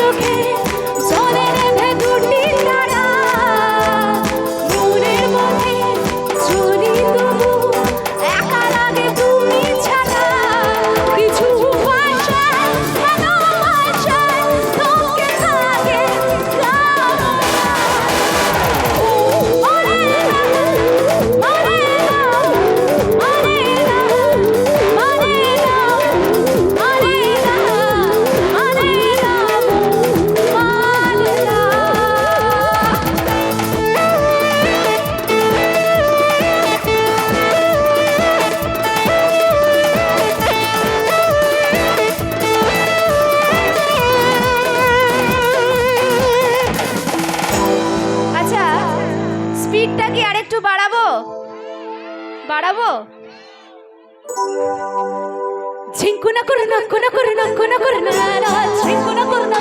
Okay. বাড়াবো বাড়াবো ঝিঙ্কুনা করে না কোনা করে না কোনা করে না ঝিঙ্কুনা করে না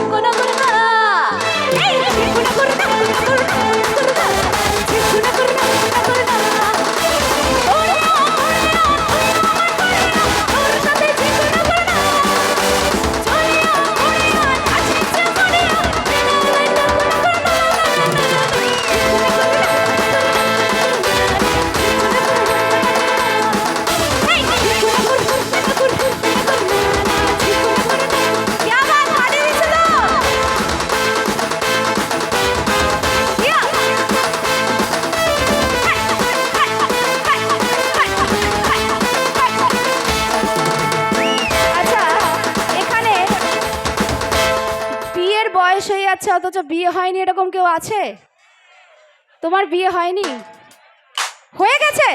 যাচ্ছে অথচ বিয়ে হয়নি এরকম কেউ আছে? তোমার বিয়ে হয়নি? হয়ে গেছে?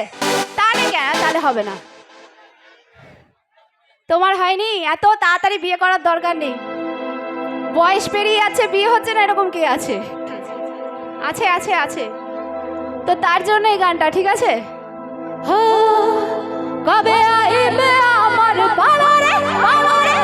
তাহলে কেন? তাহলে হবে না। তোমার হয়নি? এত তাড়াতাড়ি বিয়ে করার দরকার নেই। বয়স পেরিয়ে যাচ্ছে, বিয়ে হচ্ছে না, এরকম কে আছে? আছে আছে আছে। তো তার জন্য এই গানটা, ঠিক আছে? কবে আইবে আমার বাড়ারে বাড়ারে